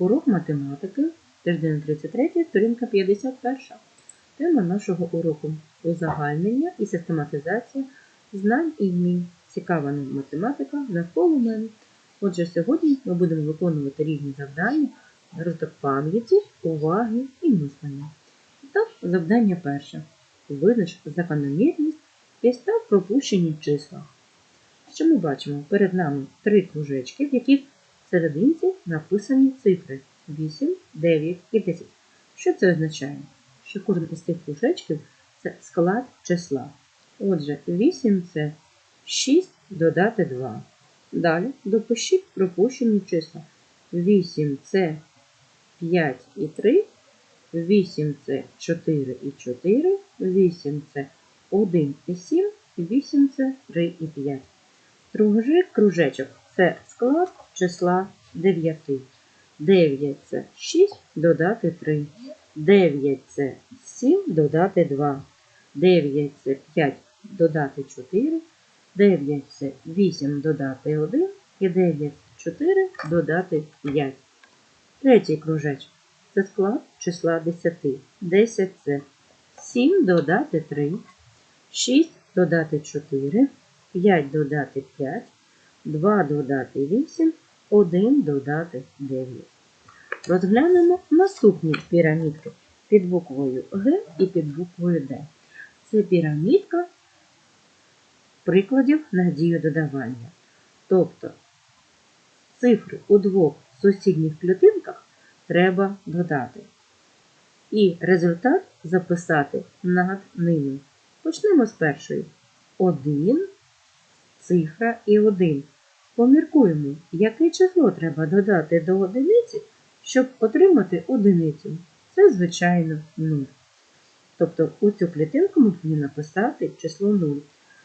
Урок математики, тиждень 33, сторінка 51. Тема нашого уроку узагальнення і систематизація знань і вмінь. Цікава нам математика навколо мене. Отже, сьогодні ми будемо виконувати різні завдання розвиток пам'яті, уваги і мислення. Так, завдання перше. Визнач закономірність підстав пропущені числа. Що ми бачимо? Перед нами три кружечки, в яких в серединці написані цифри 8, 9 і 10. Що це означає? Що кожен із цих кружечків це склад числа. Отже, 8 це 6 додати 2. Далі допишіть пропущені числа. 8 це 5 і 3, 8 це 4 і 4, 8 це 1 і 7, 8 це 3 і 5. Другий кружечок це склад числа 9. 9 це 6 додати 3. 9 це 7 додати 2. 9 це 5 додати 4. 9 це 8 додати 1. І 9 це 4 додати 5. Третій кружечок це склад числа 10. 10 це 7 додати 3. 6 додати 4. 5 додати 5, 2 додати 8, 1 додати 9. Розглянемо наступні пірамідки під буквою Г і під буквою Д. Це пірамідка прикладів на дію додавання. Тобто цифри у двох сусідніх клітинках треба додати. І результат записати над ними. Почнемо з першої. 1 цифра і 1. Поміркуємо, яке число треба додати до одиниці, щоб отримати одиницю. Це, звичайно, 0. Тобто у цю клітинку ми повинні написати число 0.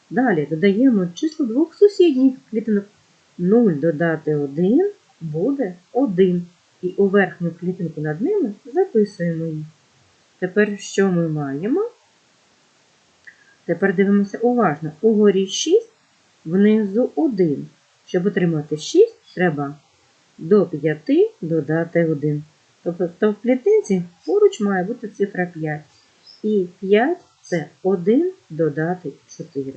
Далі додаємо число двох сусідніх клітинок. 0 додати 1 буде 1. І у верхню клітинку над ними записуємо їх. Тепер що ми маємо? Тепер дивимося уважно. Угорі 6 внизу 1. Щоб отримати 6, треба до 5 додати 1. Тобто в клітинці поруч має бути цифра 5. І 5 це 1 додати 4.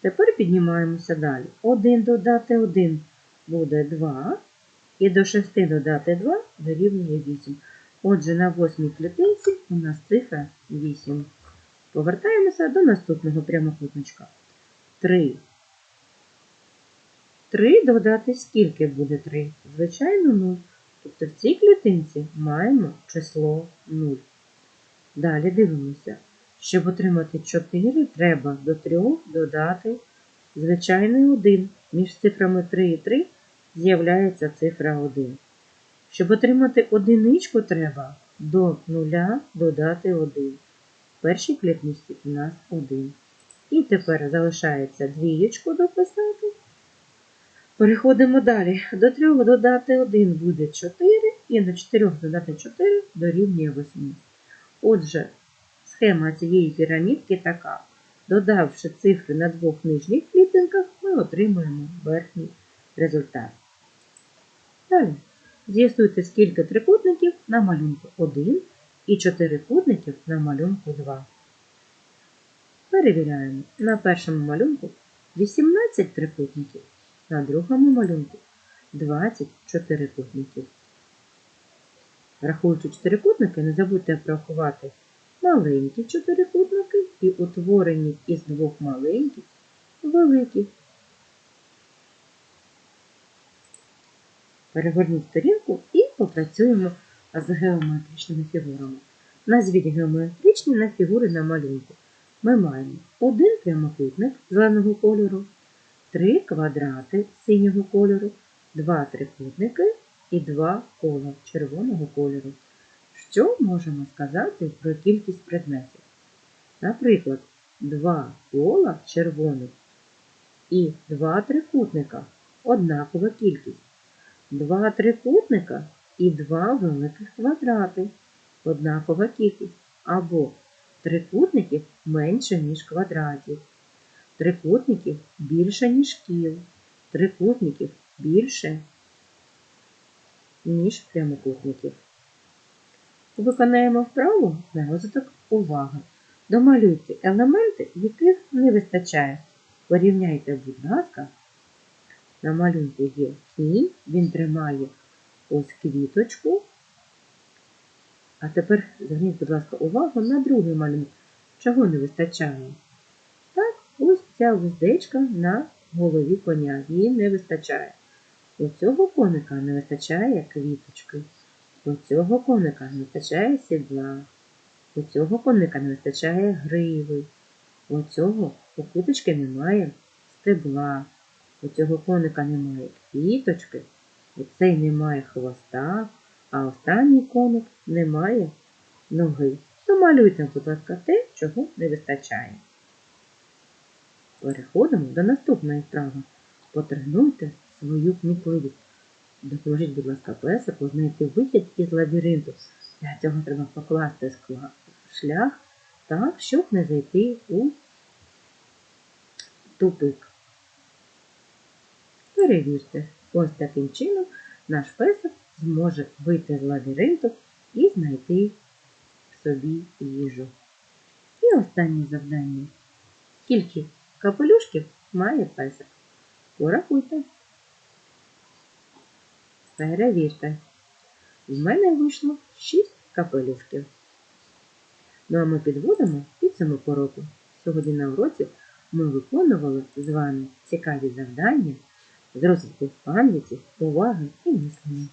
Тепер піднімаємося далі. 1 додати 1 буде 2. І до 6 додати 2 дорівнює 8. Отже, на восьмій клітинці у нас цифра 8. Повертаємося до наступного прямокутничка. 3 3 додати скільки буде 3? Звичайно, 0. Тобто в цій клітинці маємо число 0. Далі дивимося. Щоб отримати 4, треба до 3 додати звичайний 1. Між цифрами 3 і 3 з'являється цифра 1. Щоб отримати одиничку, треба до 0 додати 1. В першій клітинці у нас 1. І тепер залишається двієчку дописати. Переходимо далі. До 3 додати 1 буде 4, і до 4 додати 4 дорівнює 8. Отже, схема цієї пірамідки така. Додавши цифри на двох нижніх клітинках, ми отримуємо верхній результат. Далі. З'ясуйте, скільки трикутників на малюнку 1 і чотирикутників на малюнку 2. Перевіряємо. На першому малюнку 18 трикутників. На другому малюнку 20 чотирикутників. Рахуючи чотирикутники, не забудьте порахувати маленькі чотирикутники і утворені із двох маленьких великих. Перегорніть сторінку і попрацюємо з геометричними фігурами. Назвіть геометричні на фігури на малюнку. Ми маємо один прямокутник зеленого кольору, три квадрати синього кольору, два трикутники і два кола червоного кольору. Що можемо сказати про кількість предметів? Наприклад, два кола червоних і два трикутника однакова кількість. Два трикутника і два великих квадрати однакова кількість. Або трикутників менше, ніж квадратів. Трикутників більше, ніж кіл. Трикутників більше, між прямокутників. Виконаємо вправу на розвиток уваги. Домалюйте елементи, яких не вистачає. Порівняйте, будь ласка, на малюнку є кінь, він тримає ось квіточку. А тепер зверніть, будь ласка, увагу на другий малюнок. Чого не вистачає? Ця вуздечка на голові коня. Її не вистачає. У цього коника не вистачає квіточки. У цього коника не вистачає сідла. У цього коника не вистачає гриви. У цього у квіточки немає стебла. У цього коника немає квіточки. У цей немає хвоста, а останній коник не має ноги. Домалюйте, будь ласка, те, чого не вистачає. Переходимо до наступної вправи. Потренуйте свою кмітливість. Допоможіть, будь ласка, песику знайти вихід із лабіринту. Для цього треба покласти шлях так, щоб не зайти у тупик. Перевірте, ось таким чином наш песик зможе вийти з лабіринту і знайти собі їжу. І останнє завдання. Скільки капелюшків має песик? Порахуйте. Перевірте. В мене вийшло 6 капелюшків. Ну а ми підводимо підсумок уроку. Сьогодні на уроці ми виконували з вами цікаві завдання з розвитку пам'яті, уваги і мислення.